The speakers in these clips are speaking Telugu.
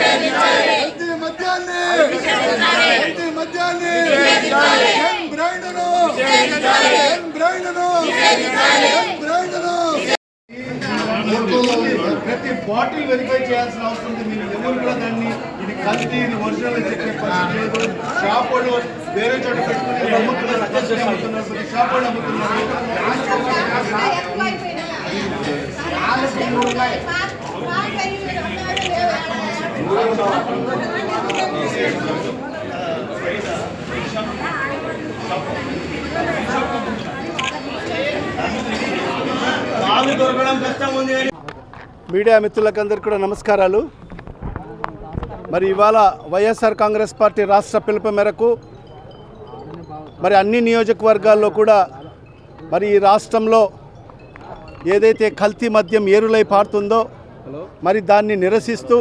కల్తీ మద్యాన్ని కల్తీ మద్యాన్ని ఎన్ బ్రాండ్ను ఎన్ బ్రాండ్ను ఎన్ బ్రాండ్ను ప్రతి బాటిల్ వెరిఫై చేయాల్సిన అవసరం ఉంది మీరు ఎవరు కూడా దాన్ని ఇది కల్తీ ఇది ఒరిజినల్ అని చెప్పే పరిస్థితి లేదు షాప్ వాళ్ళు వేరే చోట పెట్టుకుని అమ్ముతున్నారు అడ్జస్ట్ అమ్ముతున్నారు షాప్ వాళ్ళు అమ్ముతున్నారు మీడియా మిత్రులకందరికీ కూడా నమస్కారాలు. మరి ఇవాళ వైఎస్ఆర్ కాంగ్రెస్ పార్టీ రాష్ట్ర పిలుపు మేరకు మరి అన్ని నియోజకవర్గాల్లో కూడా మరి ఈ రాష్ట్రంలో ఏదైతే కల్తీ మద్యం ఏరులై పారుతుందో మరి దాన్ని నిరసిస్తూ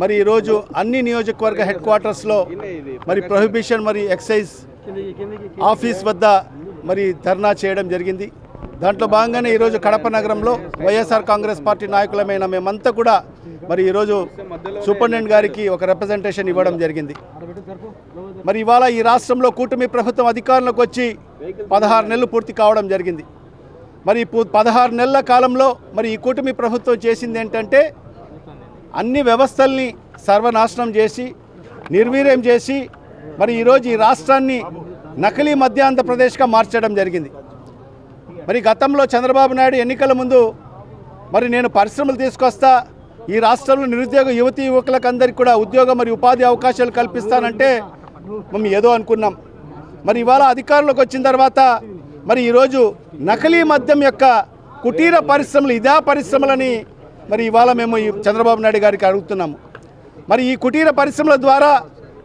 మరి ఈరోజు అన్ని నియోజకవర్గ హెడ్ క్వార్టర్స్లో మరి ప్రొహిబిషన్ మరి ఎక్సైజ్ ఆఫీస్ వద్ద మరి ధర్నా చేయడం జరిగింది. దాంట్లో భాగంగానే ఈరోజు కడప నగరంలో వైఎస్ఆర్ కాంగ్రెస్ పార్టీ నాయకులమైన మేమంతా కూడా మరి ఈరోజు సూపరింటెండెంట్ గారికి ఒక రిప్రజెంటేషన్ ఇవ్వడం జరిగింది. మరి ఇవాళ ఈ రాష్ట్రంలో కూటమి ప్రభుత్వం అధికారంలోకి వచ్చి పదహారు నెలలు పూర్తి కావడం జరిగింది. మరి పదహారు నెలల కాలంలో మరి ఈ కూటమి ప్రభుత్వం చేసింది ఏంటంటే అన్ని వ్యవస్థల్ని సర్వనాశనం చేసి నిర్వీర్యం చేసి మరి ఈరోజు ఈ రాష్ట్రాన్ని నకిలీ మధ్య ఆంధ్రప్రదేశ్గా మార్చడం జరిగింది. మరి గతంలో చంద్రబాబు నాయుడు ఎన్నికల ముందు మరి నేను పరిశ్రమలు తీసుకొస్తా ఈ రాష్ట్రంలో నిరుద్యోగ యువతీ యువకులకు అందరికీ కూడా ఉద్యోగం మరియు ఉపాధి అవకాశాలు కల్పిస్తానంటే మేము ఏదో అనుకున్నాం. మరి ఇవాళ అధికారంలోకి వచ్చిన తర్వాత మరి ఈరోజు నకిలీ మద్యం యొక్క కుటీర పరిశ్రమలు ఇదా పరిశ్రమలని మరి ఇవాళ మేము ఈ చంద్రబాబు నాయుడు గారికి అడుగుతున్నాము. మరి ఈ కుటీర పరిశ్రమల ద్వారా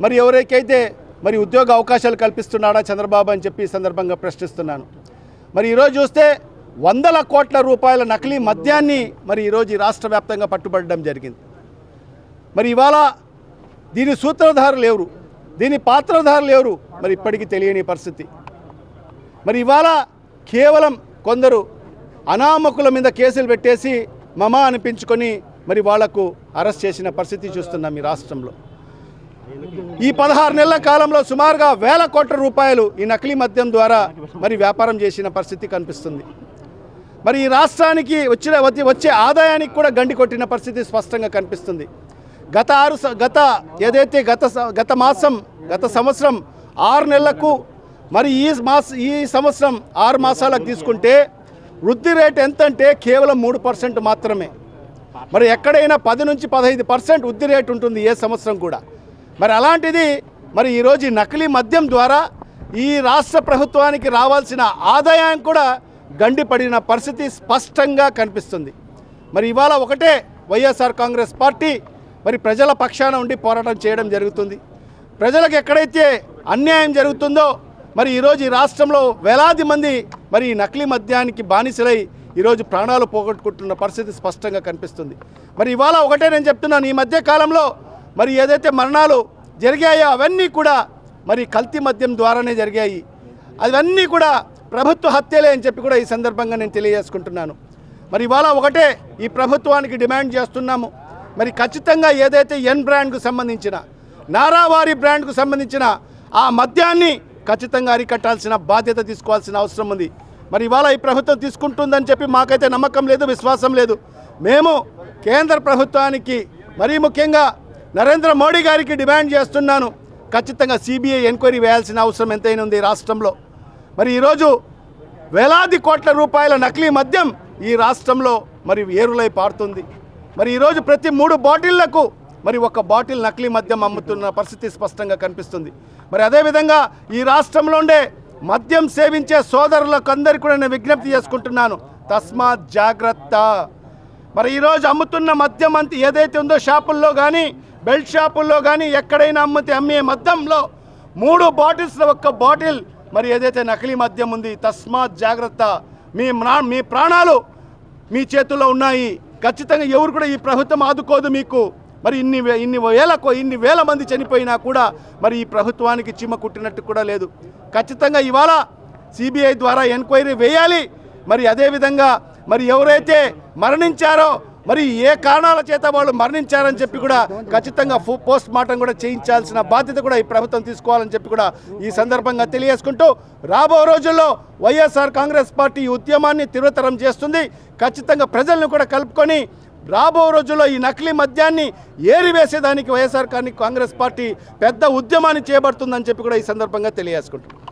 మరి ఎవరికైతే మరి ఉద్యోగ అవకాశాలు కల్పిస్తున్నాడా చంద్రబాబు అని చెప్పి ఈ సందర్భంగా ప్రశ్నిస్తున్నాను. మరి ఈరోజు చూస్తే వందల కోట్ల రూపాయల నకిలీ మద్యాన్ని మరి ఈరోజు రాష్ట్ర వ్యాప్తంగా పట్టుబడడం జరిగింది. మరి ఇవాళ దీని సూత్రధారులు ఎవరు? దీని పాత్రధారులు ఎవరు? మరి ఇప్పటికీ తెలియని పరిస్థితి. మరి ఇవాళ కేవలం కొందరు అనామకుల మీద కేసులు పెట్టేసి మమ అనిపించుకొని మరి వాళ్ళకు అరెస్ట్ చేసిన పరిస్థితి చూస్తున్నాం ఈ రాష్ట్రంలో. ఈ పదహారు నెలల కాలంలో సుమారుగా వేల కోట్ల రూపాయలు ఈ నకిలీ మద్యం ద్వారా మరి వ్యాపారం చేసిన పరిస్థితి కనిపిస్తుంది. మరి ఈ రాష్ట్రానికి వచ్చిన వచ్చే- ఆదాయానికి కూడా గండి కొట్టిన పరిస్థితి స్పష్టంగా కనిపిస్తుంది. గత ఆరు గత ఏదైతే గత గత మాసం గత సంవత్సరం ఆరు నెలలకు మరి ఈ మాస ఈ సంవత్సరం ఆరు మాసాలకు తీసుకుంటే వృద్ధి రేట్ ఎంతంటే కేవలం మూడు పర్సెంట్ మాత్రమే. మరి ఎక్కడైనా పది నుంచి పదహైదు పర్సెంట్ వృద్ధి రేటు ఉంటుంది ఏ సంవత్సరం కూడా. మరి అలాంటిది మరి ఈరోజు నకిలీ మద్యం ద్వారా ఈ రాష్ట్ర ప్రభుత్వానికి రావాల్సిన ఆదాయం కూడా గండిపడిన పరిస్థితి స్పష్టంగా కనిపిస్తుంది. మరి ఇవాళ ఒకటే వైఎస్ఆర్ కాంగ్రెస్ పార్టీ మరి ప్రజల పక్షాన ఉండి పోరాటం చేయడం జరుగుతుంది. ప్రజలకు ఎక్కడైతే అన్యాయం జరుగుతుందో మరి ఈరోజు ఈ రాష్ట్రంలో వేలాది మంది మరి నకిలీ మద్యానికి బానిసలై ఈరోజు ప్రాణాలు పోగొట్టుకుంటున్న పరిస్థితి స్పష్టంగా కనిపిస్తుంది. మరి ఇవాళ ఒకటే నేను చెప్తున్నాను ఈ మధ్య కాలంలో మరి ఏదైతే మరణాలు జరిగాయో అవన్నీ కూడా మరి కల్తీ మద్యం ద్వారానే జరిగాయి. అవన్నీ కూడా ప్రభుత్వ హత్యలే అని చెప్పి కూడా ఈ సందర్భంగా నేను తెలియజేసుకుంటున్నాను. మరి ఇవాళ ఒకటే ఈ ప్రభుత్వానికి డిమాండ్ చేస్తున్నాము. మరి ఖచ్చితంగా ఏదైతే ఎన్ బ్రాండ్కు సంబంధించిన నారావారి బ్రాండ్కు సంబంధించిన ఆ మద్యాన్ని ఖచ్చితంగా అరికట్టాల్సిన బాధ్యత తీసుకోవాల్సిన అవసరం ఉంది. మరి ఇవాళ ఈ ప్రభుత్వం తీసుకుంటుందని చెప్పి మాకైతే నమ్మకం లేదు విశ్వాసం లేదు. మేము కేంద్ర ప్రభుత్వానికి మరీ ముఖ్యంగా నరేంద్ర మోడీ గారికి డిమాండ్ చేస్తున్నాను. ఖచ్చితంగా సిబిఐ ఎంక్వైరీ వేయాల్సిన అవసరం ఎంతైనా ఉంది రాష్ట్రంలో. మరి ఈరోజు వేలాది కోట్ల రూపాయల నకిలీ మద్యం ఈ రాష్ట్రంలో మరి ఏరులై పారుతుంది. మరి ఈరోజు ప్రతి మూడు బాటిళ్ళకు మరి ఒక బాటిల్ నకిలీ మద్యం అమ్ముతున్న పరిస్థితి స్పష్టంగా కనిపిస్తుంది. మరి అదేవిధంగా ఈ రాష్ట్రంలో ఉండే మద్యం సేవించే సోదరులకు అందరికీ కూడా నేను విజ్ఞప్తి చేసుకుంటున్నాను. తస్మాత్ జాగ్రత్త. మరి ఈరోజు అమ్ముతున్న మద్యం అంత ఏదైతే ఉందో షాపుల్లో కానీ బెల్ట్ షాపుల్లో కానీ ఎక్కడైనా అమ్మితే అమ్మే మద్యంలో మూడు బాటిల్స్లో ఒక్క బాటిల్ మరి ఏదైతే నకిలీ మద్యం ఉంది తస్మాత్ జాగ్రత్త. మీ మీ ప్రాణాలు మీ చేతుల్లో ఉన్నాయి. ఖచ్చితంగా ఎవరు కూడా ఈ ప్రభుత్వం ఆదుకోదు మీకు. మరి ఇన్ని ఇన్ని వేల ఇన్ని వేల మంది చనిపోయినా కూడా మరి ఈ ప్రభుత్వానికి చీమ కుట్టినట్టు కూడా లేదు. ఖచ్చితంగా ఇవాళ సిబిఐ ద్వారా ఎంక్వైరీ వేయాలి. మరి అదేవిధంగా మరి ఎవరైతే మరణించారో మరి ఏ కారణాల చేత వాళ్ళు మరణించారని చెప్పి కూడా ఖచ్చితంగా ఫో- పోస్ట్ మార్టం కూడా చేయించాల్సిన బాధ్యత కూడా ఈ ప్రభుత్వం తీసుకోవాలని చెప్పి కూడా ఈ సందర్భంగా తెలియజేసుకుంటూ రాబో రోజుల్లో వైఎస్ఆర్ కాంగ్రెస్ పార్టీ ఈ ఉద్యమాన్ని తీవ్రతరం చేస్తుంది. ఖచ్చితంగా ప్రజలను కూడా కలుపుకొని రాబో రోజుల్లో ఈ నకిలీ మద్యాన్ని ఏరివేసేదానికి వైఎస్ఆర్ కాంగ్రెస్ పార్టీ పెద్ద ఉద్యమాన్ని చేపడుతుందని చెప్పి కూడా ఈ సందర్భంగా తెలియజేసుకుంటున్నాం.